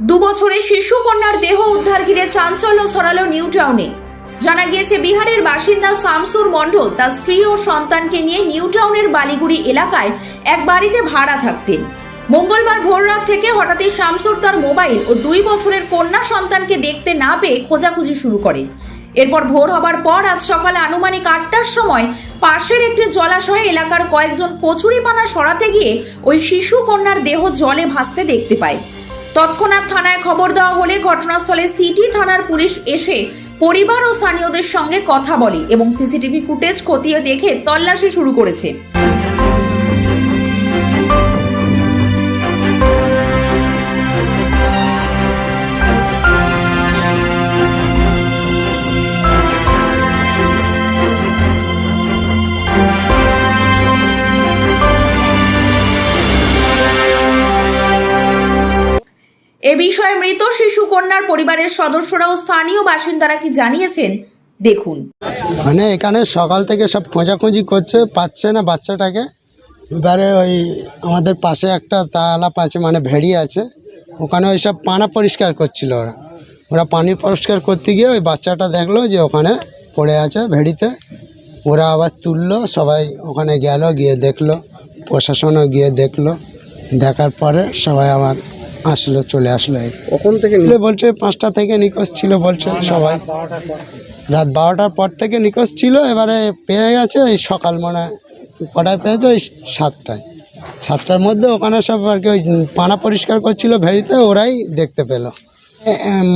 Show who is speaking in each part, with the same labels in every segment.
Speaker 1: দু বছরের শিশু কন্যার দেহ উদ্ধার ঘিরে চাঞ্চল্য ছড়ালো নিউ টাউনে। জানা গিয়েছে, বিহারের বাসিন্দা শামসুর মণ্ডল তার স্ত্রী ও সন্তানকে নিয়ে নিউ টাউনের বালিগুড়ি এলাকায় এক বাড়িতে ভাড়া থাকতেন। মঙ্গলবার ভোররাত থেকে হঠাৎই শামসুর তার মোবাইল ও দুই বছরের কন্যা সন্তানকে দেখতে না পেয়ে খোঁজাখুঁজি শুরু করে। এরপর ভোর হবার পর আজ সকালে আনুমানিক আটটার সময় পাশের একটি জলাশয়ে এলাকার কয়েকজন কচুরিপানা সরাতে গিয়ে ওই শিশু কন্যার দেহ জলে ভাসতে দেখতে পায়। তৎক্ষণাৎ থানায় খবর দেওয়া হলে ঘটনাস্থলে সিটি থানার পুলিশ এসে পরিবার ও স্থানীয়দের সঙ্গে কথা বলে এবং সিসিটিভি ফুটেজ খতিয়ে দেখে তল্লাশি শুরু করেছে। এ বিষয়ে মৃত শিশু কন্যার পরিবারের সদস্যরা ও স্থানীয় বাসিন্দারা কি জানিয়েছেন, দেখুন।
Speaker 2: মানে এখানে সকাল থেকে সব খোঁজাখুঁজি করছে, পাচ্ছে না বাচ্চাটাকে। এবারে ওই আমাদের পাশে একটা তালাপ আছে মানে ভেড়ি আছে, ওখানে ওই সব পানা পরিষ্কার করছিল ওরা। ওরা পানি পরিষ্কার করতে গিয়ে ওই বাচ্চাটা দেখল যে ওখানে পড়ে আছে ভেড়িতে। ওরা আবার তুললো, সবাই ওখানে গেল, গিয়ে দেখল, প্রশাসনও গিয়ে দেখল। দেখার পরে সবাই আবার আসলো চলে আসলো।
Speaker 3: কখন থেকে
Speaker 2: বলে বলছে পাঁচটা থেকে নিখোঁজ ছিল বলছে সবাই। রাত বারোটার পর থেকে নিখোঁজ ছিল এবারে পেয়ে গেছে এই সকাল মনে কটায় পেয়েছে? ওই সাতটায়। সাতটার মধ্যে ওখানে সব আর কি ওই পানা পরিষ্কার করছিল ভেড়িতে ওরাই দেখতে পেল।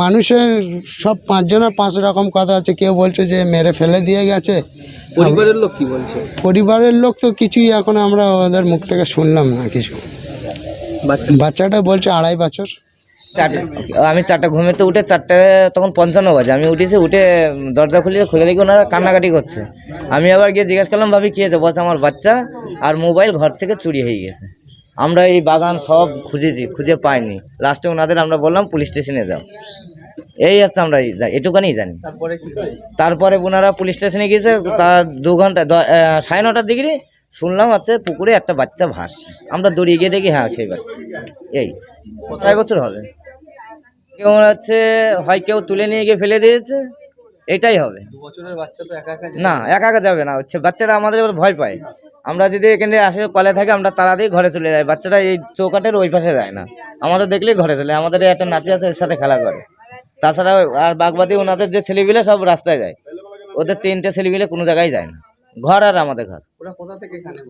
Speaker 2: মানুষের সব পাঁচজনের পাঁচ রকম কথা আছে। কেউ বলছে যে মেরে ফেলে দিয়ে গেছে।
Speaker 3: পরিবারের লোক কি বলছে?
Speaker 2: পরিবারের লোক তো কিছুই এখন আমরা ওদের মুখ থেকে শুনলাম না কিছু। বাচ্চাটা? বলছে আড়াই বছর।
Speaker 4: চারটে। আমি চারটা ঘুমেতে উঠে চারটে তখন পঞ্চান্ন বাজে। আমি উঠেছি উঠে দরজা খুলে খুলে দেখি ওনারা কান্নাকাটি করছে। আমি আবার গিয়ে জিজ্ঞেস করলাম ভাবি কী হয়েছে? বলছে আমার বাচ্চা আর মোবাইল ঘর থেকে চুরি হয়ে গেছে। আমরা এই বাগান সব খুঁজেছি খুঁজে পাইনি। লাস্টে ওনাদের আমরা বললাম পুলিশ স্টেশনে যাও। এই হচ্ছে আমরা এই এটুকানি জানি।
Speaker 3: তারপরে
Speaker 4: তারপরে ওনারা পুলিশ স্টেশনে গিয়েছে তার দু ঘণ্টা দ- সাড়ে নটার দিকে শুনলাম হচ্ছে পুকুরে একটা বাচ্চা ভাসছে। আমরা দৌড়িয়ে গিয়ে দেখি হ্যাঁ সেই বাচ্চা। এই কয় বছর হবে? কেউ মনে হচ্ছে হয় কেউ তুলে নিয়ে গিয়ে ফেলে দিয়েছে এটাই হবে। না একা একা যাবে না। হচ্ছে বাচ্চারা আমাদের এবার ভয় পায়। আমরা যদি এখানে আসে কলে থাকি আমরা তাড়াতাড়ি ঘরে চলে যাই। বাচ্চারা এই চৌকাটের ওই পাশে যায় না। আমাদের দেখলেই ঘরে চলে। আমাদের একটা নাতি আছে এর সাথে খেলা করে। তাছাড়া আর বাগবাদি ওনাদের যে ছেলেপিলে সব রাস্তায় যায়। ওদের তিনটে ছেলেপিলে কোনো জায়গায় যায় না। ঘর আর আমাদের ঘর।
Speaker 3: ওরা কোথা থেকে এখানে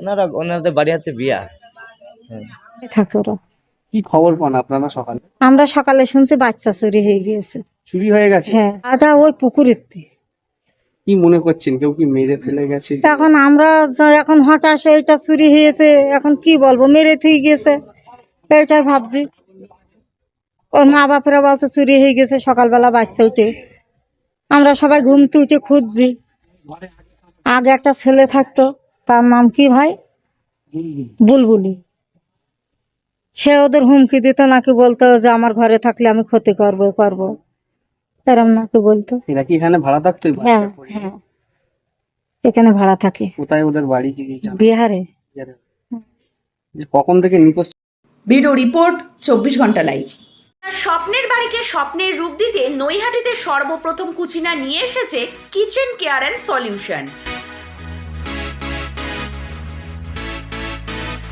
Speaker 4: ওনারা ওনাদের বাড়ি হচ্ছে বিয়া।
Speaker 5: থাকে ওরা
Speaker 3: কি খবর পান আপনারা সকালে?
Speaker 5: আমরা সকালে শুনছি বাচ্চা চুরি হয়ে গিয়েছে।
Speaker 3: চুরি হয়ে গেছে?
Speaker 5: হ্যাঁ এটা ওই পুকুরের
Speaker 3: কি মনে করছেন কেউ কি মেরে ফেলে গেছে?
Speaker 5: এখন আমরা এখন হতাশ এটা চুরি হয়েছে এখন কি বলব মেরে থেকে গেছে। এইটাই ভাবছি। ওর মা বাপেরা বলছে চুরি হয়ে গেছে সকালবেলা বাচ্চা উঠে। আমরা সবাই ঘুমতে উঠে খুঁজছি। আগে একটা ছেলে থাকতো তার নাম কি ভাই? বুলবুলি। সে ওদের হুমকি দিত নাকি বলতো যে আমার ঘরে থাকলে আমি ক্ষতি করব করব। এরম নাকি বলতো।
Speaker 3: এরা কি এখানে ভাড়া থাকতো
Speaker 5: হ্যাঁ হ্যাঁ। এখানে ভাড়া থাকে।
Speaker 3: কোথায় ওদের বাড়ি কি
Speaker 5: বিহারে।
Speaker 3: কখন থেকে নিখোঁজ?
Speaker 1: ব্যুরো রিপোর্ট চব্বিশ ঘণ্টা লাইভ। স্বপ্নের বাড়িকে স্বপ্নের রূপ দিতে নৈহাটিতে সর্বপ্রথম কুচিনা নিয়ে এসেছে কিচেন কেয়ার অ্যান্ড সলিউশন।